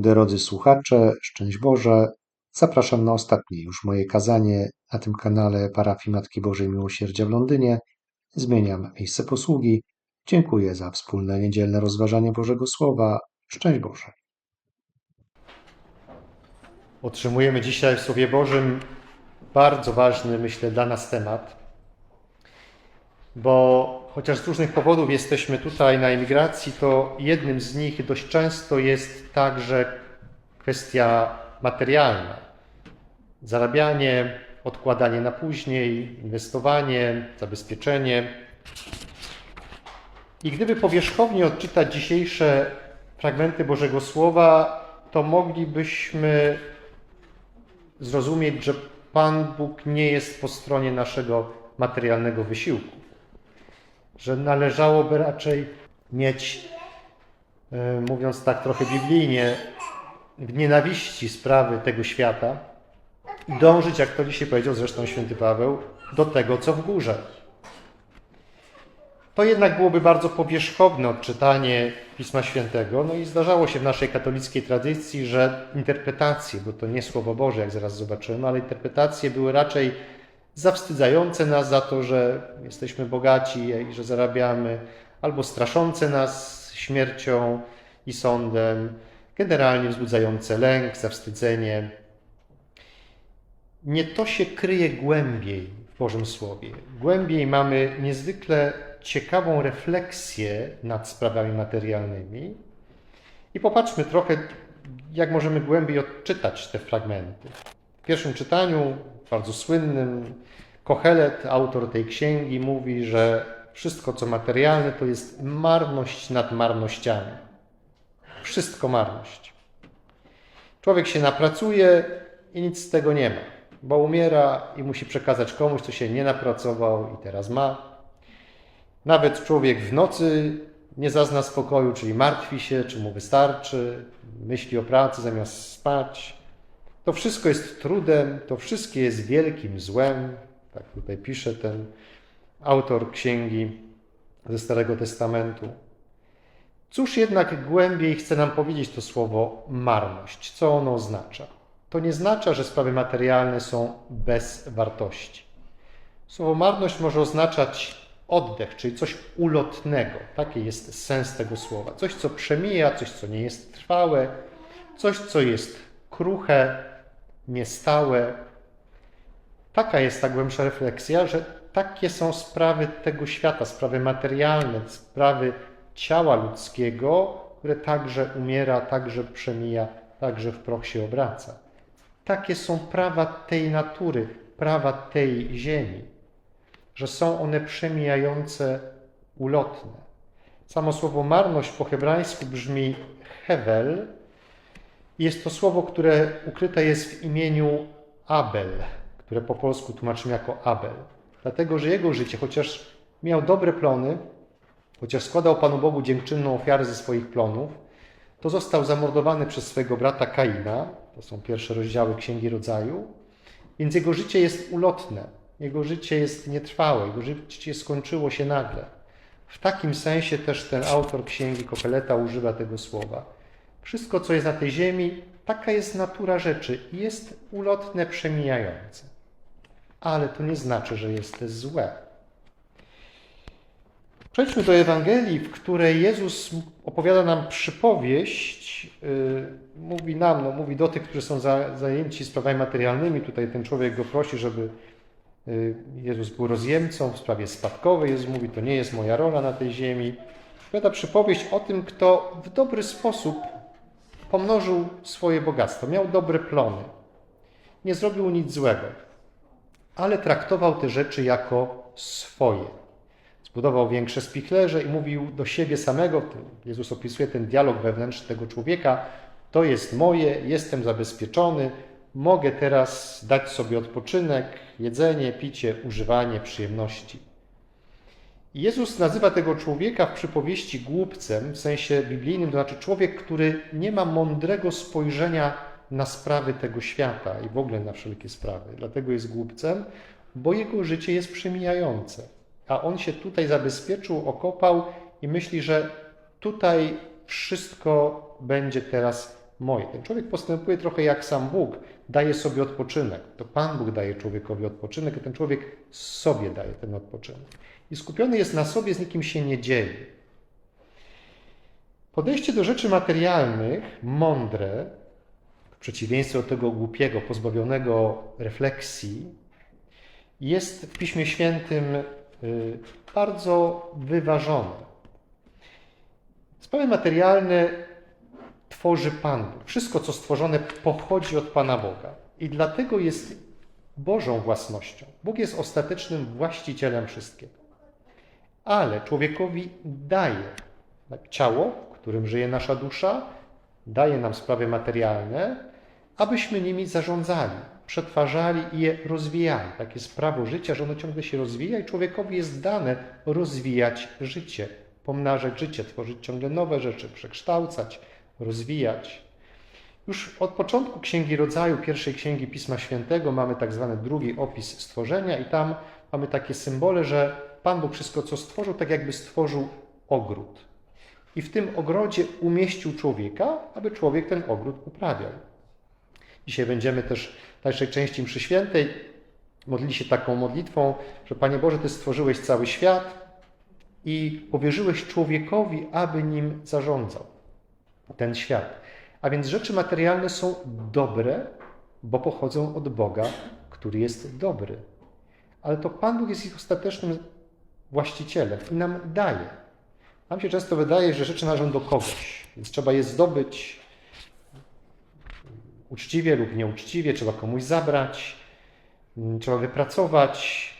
Drodzy słuchacze, szczęść Boże, zapraszam na ostatnie już moje kazanie na tym kanale Parafii Matki Bożej Miłosierdzia w Londynie. Zmieniam miejsce posługi. Dziękuję za wspólne niedzielne rozważanie Bożego Słowa. Szczęść Boże. Otrzymujemy dzisiaj w Słowie Bożym bardzo ważny, myślę, dla nas temat, bo chociaż z różnych powodów jesteśmy tutaj na emigracji, to jednym z nich dość często jest także kwestia materialna. Zarabianie, odkładanie na później, inwestowanie, zabezpieczenie. I gdyby powierzchownie odczytać dzisiejsze fragmenty Bożego Słowa, to moglibyśmy zrozumieć, że Pan Bóg nie jest po stronie naszego materialnego wysiłku że należałoby raczej mieć, e, mówiąc tak trochę biblijnie, w nienawiści sprawy tego świata i dążyć, jak to dzisiaj powiedział zresztą święty Paweł, do tego, co w górze. To jednak byłoby bardzo powierzchowne odczytanie Pisma Świętego, no i zdarzało się w naszej katolickiej tradycji, że interpretacje, bo to nie Słowo Boże, jak zaraz zobaczymy, ale interpretacje były raczej zawstydzające nas za to, że jesteśmy bogaci i że zarabiamy, albo straszące nas śmiercią i sądem, generalnie wzbudzające lęk, zawstydzenie. Nie to się kryje głębiej w Bożym Słowie. Głębiej mamy niezwykle ciekawą refleksję nad sprawami materialnymi i popatrzmy trochę, jak możemy głębiej odczytać te fragmenty. W pierwszym czytaniu bardzo słynnym. Kohelet, autor tej księgi, mówi, że wszystko, co materialne, to jest marność nad marnościami. Wszystko marność. Człowiek się napracuje i nic z tego nie ma, bo umiera i musi przekazać komuś, co się nie napracował i teraz ma. Nawet człowiek w nocy nie zazna spokoju, czyli martwi się, czy mu wystarczy, myśli o pracy zamiast spać. To wszystko jest trudem, to wszystkie jest wielkim złem. Tak tutaj pisze ten autor księgi ze Starego Testamentu. Cóż jednak głębiej chce nam powiedzieć to słowo marność? Co ono oznacza? To nie oznacza, że sprawy materialne są bez wartości. Słowo marność może oznaczać oddech, czyli coś ulotnego. Taki jest sens tego słowa. Coś, co przemija, coś, co nie jest trwałe, coś, co jest kruche, niestałe. Taka jest ta głębsza refleksja, że takie są sprawy tego świata, sprawy materialne, sprawy ciała ludzkiego, które także umiera, także przemija, także w proch się obraca. Takie są prawa tej natury, prawa tej ziemi, że są one przemijające, ulotne. Samo słowo marność po hebrajsku brzmi hevel, jest to słowo, które ukryte jest w imieniu Abel, które po polsku tłumaczymy jako Abel. Dlatego, że jego życie, chociaż miał dobre plony, chociaż składał Panu Bogu dziękczynną ofiarę ze swoich plonów, to został zamordowany przez swojego brata Kaina. To są pierwsze rozdziały Księgi Rodzaju. Więc jego życie jest ulotne, jego życie jest nietrwałe, jego życie skończyło się nagle. W takim sensie też ten autor Księgi Kopeleta używa tego słowa. Wszystko, co jest na tej ziemi, taka jest natura rzeczy. Jest ulotne, przemijające. Ale to nie znaczy, że jest złe. Przejdźmy do Ewangelii, w której Jezus opowiada nam przypowieść, yy, mówi nam, no, mówi do tych, którzy są za, zajęci sprawami materialnymi. Tutaj ten człowiek go prosi, żeby yy, Jezus był rozjemcą w sprawie spadkowej. Jezus mówi, to nie jest moja rola na tej ziemi. Opowiada przypowieść o tym, kto w dobry sposób pomnożył swoje bogactwo, miał dobre plony, nie zrobił nic złego, ale traktował te rzeczy jako swoje. Zbudował większe spichlerze i mówił do siebie samego, Jezus opisuje ten dialog wewnętrzny tego człowieka, to jest moje, jestem zabezpieczony, mogę teraz dać sobie odpoczynek, jedzenie, picie, używanie, przyjemności. Jezus nazywa tego człowieka w przypowieści głupcem, w sensie biblijnym, to znaczy człowiek, który nie ma mądrego spojrzenia na sprawy tego świata i w ogóle na wszelkie sprawy. Dlatego jest głupcem, bo jego życie jest przemijające. A on się tutaj zabezpieczył, okopał i myśli, że tutaj wszystko będzie teraz moje. Ten człowiek postępuje trochę jak sam Bóg, daje sobie odpoczynek. To Pan Bóg daje człowiekowi odpoczynek, a ten człowiek sobie daje ten odpoczynek. I skupiony jest na sobie, z nikim się nie dzieje. Podejście do rzeczy materialnych, mądre, w przeciwieństwie do tego głupiego, pozbawionego refleksji, jest w Piśmie Świętym y, bardzo wyważone. Sprawy materialne tworzy Pan Bóg. Wszystko, co stworzone, pochodzi od Pana Boga. I dlatego jest Bożą własnością. Bóg jest ostatecznym właścicielem wszystkiego. Ale człowiekowi daje ciało, w którym żyje nasza dusza, daje nam sprawy materialne, abyśmy nimi zarządzali, przetwarzali i je rozwijali. Tak jest prawo życia, że ono ciągle się rozwija i człowiekowi jest dane rozwijać życie, pomnażać życie, tworzyć ciągle nowe rzeczy, przekształcać, rozwijać. Już od początku Księgi Rodzaju, pierwszej Księgi Pisma Świętego, mamy tak zwany drugi opis stworzenia i tam mamy takie symbole, że Pan Bóg wszystko, co stworzył, tak jakby stworzył ogród. I w tym ogrodzie umieścił człowieka, aby człowiek ten ogród uprawiał. Dzisiaj będziemy też w dalszej części mszy świętej modlili się taką modlitwą, że Panie Boże, Ty stworzyłeś cały świat i powierzyłeś człowiekowi, aby nim zarządzał ten świat. A więc rzeczy materialne są dobre, bo pochodzą od Boga, który jest dobry. Ale to Pan Bóg jest ich ostatecznym właścicielem i nam daje. Nam się często wydaje, że rzeczy należą do kogoś, więc trzeba je zdobyć uczciwie lub nieuczciwie, trzeba komuś zabrać, trzeba wypracować.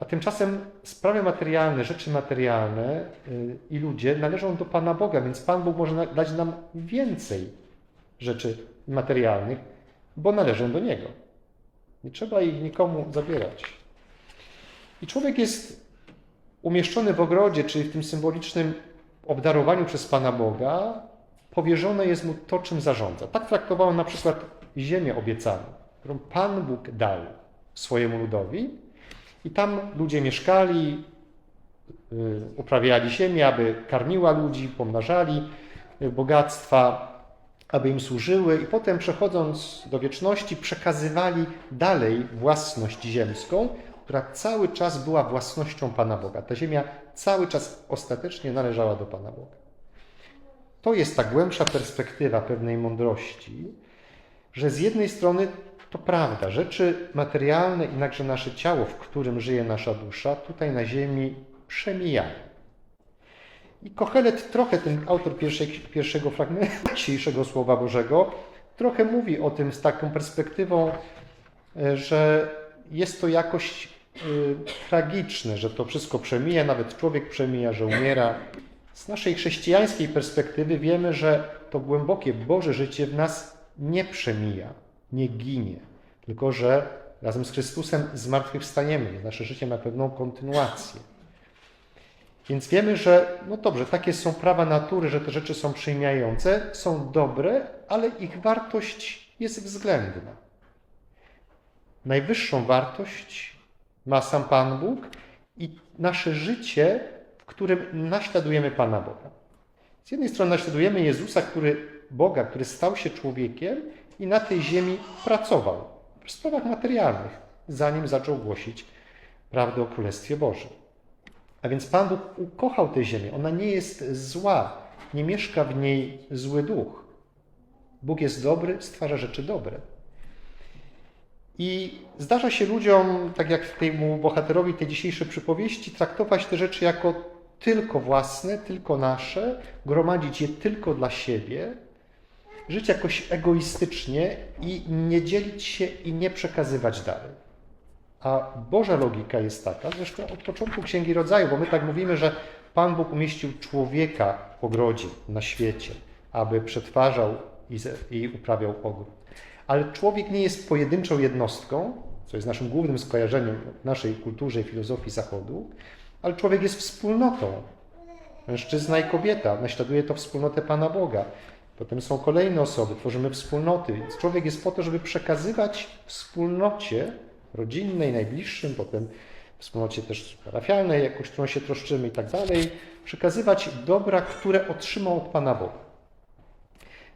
A tymczasem sprawy materialne, rzeczy materialne y, i ludzie należą do Pana Boga, więc Pan Bóg może dać nam więcej rzeczy materialnych, bo należą do Niego. Nie trzeba ich nikomu zabierać. I człowiek jest umieszczony w ogrodzie, czyli w tym symbolicznym obdarowaniu przez Pana Boga, powierzone jest mu to, czym zarządza. Tak traktował na przykład ziemię obiecaną, którą Pan Bóg dał swojemu ludowi. I tam ludzie mieszkali, y, uprawiali ziemię, aby karmiła ludzi, pomnażali y, bogactwa, aby im służyły, i potem przechodząc do wieczności, przekazywali dalej własność ziemską, która cały czas była własnością Pana Boga. Ta ziemia cały czas ostatecznie należała do Pana Boga. To jest ta głębsza perspektywa pewnej mądrości, że z jednej strony to prawda, rzeczy materialne i także nasze ciało, w którym żyje nasza dusza, tutaj na ziemi przemijają. I Kochelet trochę, ten autor pierwszej, pierwszego fragmentu dzisiejszego Słowa Bożego, trochę mówi o tym z taką perspektywą, e, że jest to jakoś y, tragiczne, że to wszystko przemija, nawet człowiek przemija, że umiera. Z naszej chrześcijańskiej perspektywy wiemy, że to głębokie Boże życie w nas nie przemija, nie ginie, tylko że razem z Chrystusem zmartwychwstaniemy. Nasze życie ma pewną kontynuację. Więc wiemy, że no dobrze, takie są prawa natury, że te rzeczy są przejmujące, są dobre, ale ich wartość jest względna. Najwyższą wartość ma sam Pan Bóg i nasze życie którym naśladujemy Pana Boga. Z jednej strony naśladujemy Jezusa, który, Boga, który stał się człowiekiem i na tej ziemi pracował w sprawach materialnych, zanim zaczął głosić prawdę o Królestwie Bożym. A więc Pan Bóg ukochał tę ziemię. Ona nie jest zła, nie mieszka w niej zły duch. Bóg jest dobry, stwarza rzeczy dobre. I zdarza się ludziom, tak jak temu bohaterowi tej dzisiejszej przypowieści, traktować te rzeczy jako tylko własne, tylko nasze, gromadzić je tylko dla siebie, żyć jakoś egoistycznie i nie dzielić się i nie przekazywać dalej. A Boża logika jest taka, zresztą od początku Księgi Rodzaju, bo my tak mówimy, że Pan Bóg umieścił człowieka w ogrodzie, na świecie, aby przetwarzał i, uprawiał ogród. Ale człowiek nie jest pojedynczą jednostką, co jest naszym głównym skojarzeniem w naszej kulturze i filozofii Zachodu, ale człowiek jest wspólnotą. Mężczyzna i kobieta, naśladuje to wspólnotę Pana Boga. Potem są kolejne osoby, tworzymy wspólnoty. Więc człowiek jest po to, żeby przekazywać wspólnocie rodzinnej, najbliższym, potem wspólnocie też parafialnej, jakoś, którą się troszczymy i tak dalej, przekazywać dobra, które otrzymał od Pana Boga.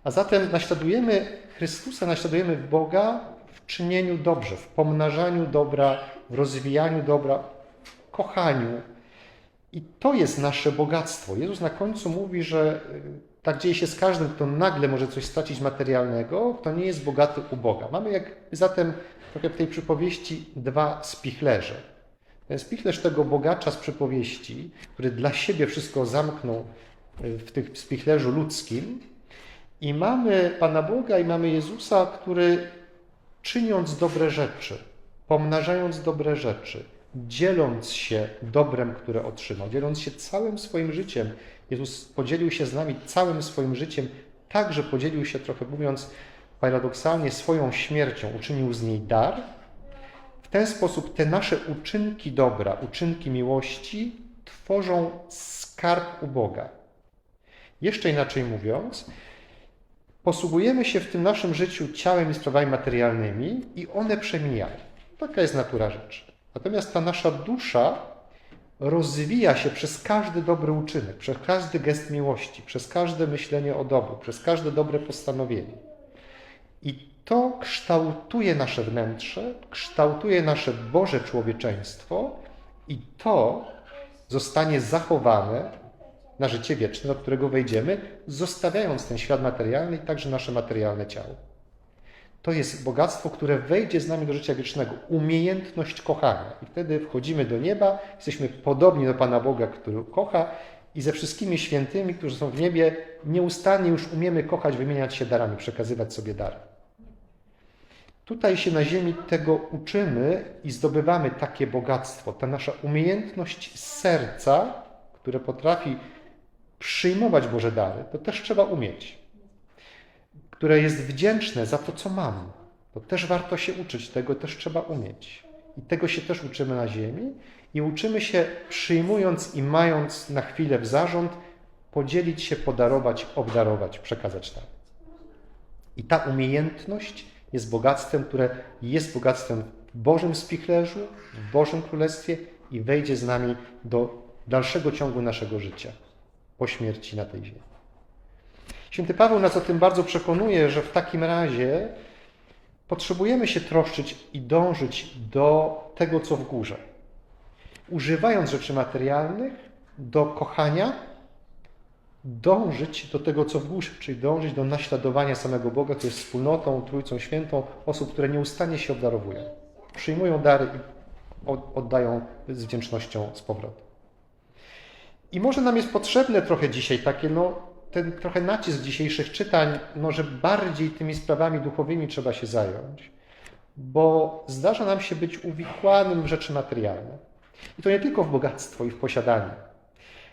A zatem naśladujemy Chrystusa, naśladujemy Boga w czynieniu dobrze, w pomnażaniu dobra, w rozwijaniu dobra, w kochaniu. I to jest nasze bogactwo. Jezus na końcu mówi, że y, tak dzieje się z każdym, kto nagle może coś stracić materialnego, kto nie jest bogaty u Boga. Mamy jak zatem trochę w tej przypowieści dwa spichlerze. Ten spichlerz tego bogacza z przypowieści, który dla siebie wszystko zamknął y, w tym spichlerzu ludzkim, i mamy Pana Boga i mamy Jezusa, który czyniąc dobre rzeczy, pomnażając dobre rzeczy, dzieląc się dobrem, które otrzymał, dzieląc się całym swoim życiem, Jezus podzielił się z nami całym swoim życiem, także podzielił się, trochę mówiąc paradoksalnie, swoją śmiercią, uczynił z niej dar. W ten sposób te nasze uczynki dobra, uczynki miłości tworzą skarb u Boga. Jeszcze inaczej mówiąc, posługujemy się w tym naszym życiu ciałem i sprawami materialnymi i one przemijają. Taka jest natura rzeczy. Natomiast ta nasza dusza rozwija się przez każdy dobry uczynek, przez każdy gest miłości, przez każde myślenie o dobru, przez każde dobre postanowienie. I to kształtuje nasze wnętrze, kształtuje nasze Boże człowieczeństwo i to zostanie zachowane na życie wieczne, do którego wejdziemy, zostawiając ten świat materialny i także nasze materialne ciało. To jest bogactwo, które wejdzie z nami do życia wiecznego, umiejętność kochania. I wtedy wchodzimy do nieba, jesteśmy podobni do Pana Boga, który kocha, i ze wszystkimi świętymi, którzy są w niebie, nieustannie już umiemy kochać, wymieniać się darami, przekazywać sobie dary. Tutaj się na ziemi tego uczymy i zdobywamy takie bogactwo. Ta nasza umiejętność serca, które potrafi przyjmować Boże dary, to też trzeba umieć. Które jest wdzięczne za to, co mam. To też warto się uczyć, tego też trzeba umieć. I tego się też uczymy na ziemi i uczymy się przyjmując i mając na chwilę w zarząd, podzielić się, podarować, obdarować, przekazać tak. I ta umiejętność jest bogactwem, które jest bogactwem w Bożym spichlerzu, w Bożym Królestwie i wejdzie z nami do dalszego ciągu naszego życia po śmierci na tej ziemi. Święty Paweł nas o tym bardzo przekonuje, że w takim razie potrzebujemy się troszczyć i dążyć do tego, co w górze. Używając rzeczy materialnych do kochania, dążyć do tego, co w górze, czyli dążyć do naśladowania samego Boga, który jest wspólnotą, Trójcą Świętą, osób, które nieustannie się obdarowują. Przyjmują dary i oddają z wdzięcznością z powrotem. I może nam jest potrzebne trochę dzisiaj takie, no, ten trochę nacisk dzisiejszych czytań, no, że bardziej tymi sprawami duchowymi trzeba się zająć, bo zdarza nam się być uwikłanym w rzeczy materialne. I to nie tylko w bogactwo i w posiadanie.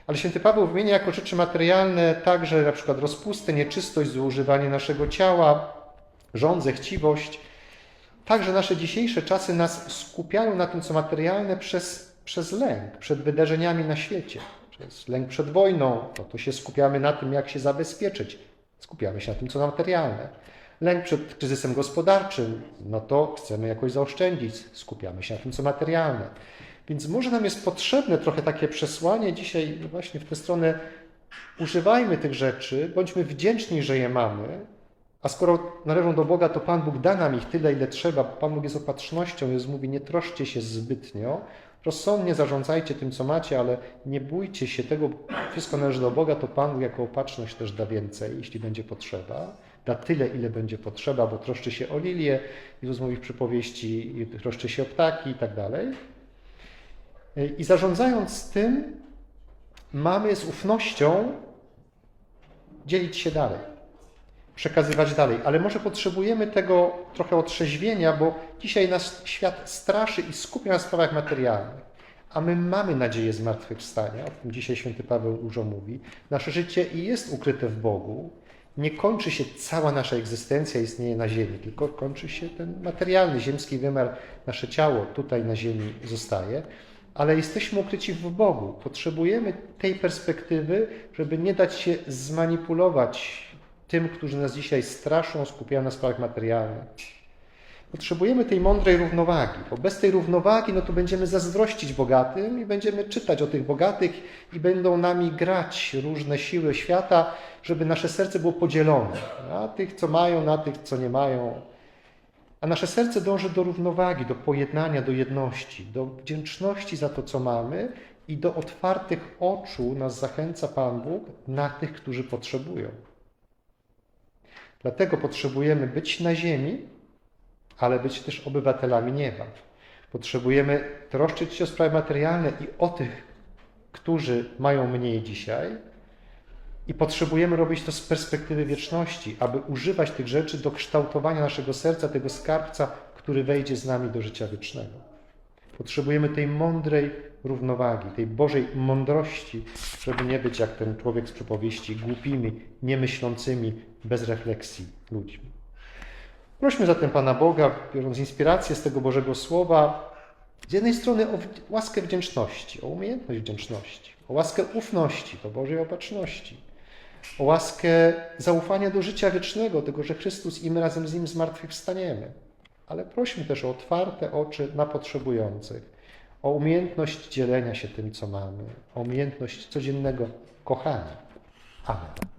Ale święty Paweł wymienia jako rzeczy materialne także na przykład rozpustę, nieczystość, zużywanie naszego ciała, żądzę, chciwość. Także nasze dzisiejsze czasy nas skupiają na tym, co materialne przez, przez lęk przed wydarzeniami na świecie. To jest lęk przed wojną, no to się skupiamy na tym, jak się zabezpieczyć. Skupiamy się na tym, co materialne. Lęk przed kryzysem gospodarczym, no to chcemy jakoś zaoszczędzić, skupiamy się na tym, co materialne. Więc może nam jest potrzebne trochę takie przesłanie dzisiaj właśnie w tę stronę. Używajmy tych rzeczy, bądźmy wdzięczni, że je mamy, a skoro należą do Boga, to Pan Bóg da nam ich tyle, ile trzeba. Pan Bóg jest opatrznością, Jezus mówi, nie troszcie się zbytnio, Rozsądnie zarządzajcie tym, co macie, ale nie bójcie się tego, wszystko należy do Boga, to Pan jako opatrzność też da więcej, jeśli będzie potrzeba. Da tyle, ile będzie potrzeba, bo troszczy się o lilię, Jezus mówi w przypowieści, troszczy się o ptaki i tak dalej. I zarządzając tym, mamy z ufnością dzielić się dalej przekazywać dalej. Ale może potrzebujemy tego trochę otrzeźwienia, bo dzisiaj nas świat straszy i skupia na sprawach materialnych. A my mamy nadzieję zmartwychwstania, o tym dzisiaj święty Paweł dużo mówi. Nasze życie jest ukryte w Bogu. Nie kończy się cała nasza egzystencja, istnieje na ziemi, tylko kończy się ten materialny, ziemski wymiar, nasze ciało tutaj na ziemi zostaje, ale jesteśmy ukryci w Bogu. Potrzebujemy tej perspektywy, żeby nie dać się zmanipulować tym, którzy nas dzisiaj straszą, skupiają na sprawach materialnych. Potrzebujemy tej mądrej równowagi, bo bez tej równowagi no to będziemy zazdrościć bogatym i będziemy czytać o tych bogatych i będą nami grać różne siły świata, żeby nasze serce było podzielone na tych, co mają, na tych, co nie mają. A nasze serce dąży do równowagi, do pojednania, do jedności, do wdzięczności za to, co mamy i do otwartych oczu nas zachęca Pan Bóg na tych, którzy potrzebują. Dlatego potrzebujemy być na ziemi, ale być też obywatelami nieba. Potrzebujemy troszczyć się o sprawy materialne i o tych, którzy mają mniej dzisiaj, i potrzebujemy robić to z perspektywy wieczności, aby używać tych rzeczy do kształtowania naszego serca, tego skarbca, który wejdzie z nami do życia wiecznego. Potrzebujemy tej mądrej równowagi, tej Bożej mądrości, żeby nie być jak ten człowiek z przypowieści, głupimi, niemyślącymi, bez refleksji ludźmi. Prośmy zatem Pana Boga, biorąc inspirację z tego Bożego Słowa, z jednej strony o łaskę wdzięczności, o umiejętność wdzięczności, o łaskę ufności do Bożej opatrzności, o łaskę zaufania do życia wiecznego, tego, że Chrystus i my razem z Nim zmartwychwstaniemy. Ale prośmy też o otwarte oczy na potrzebujących, o umiejętność dzielenia się tym, co mamy, o umiejętność codziennego kochania. Amen.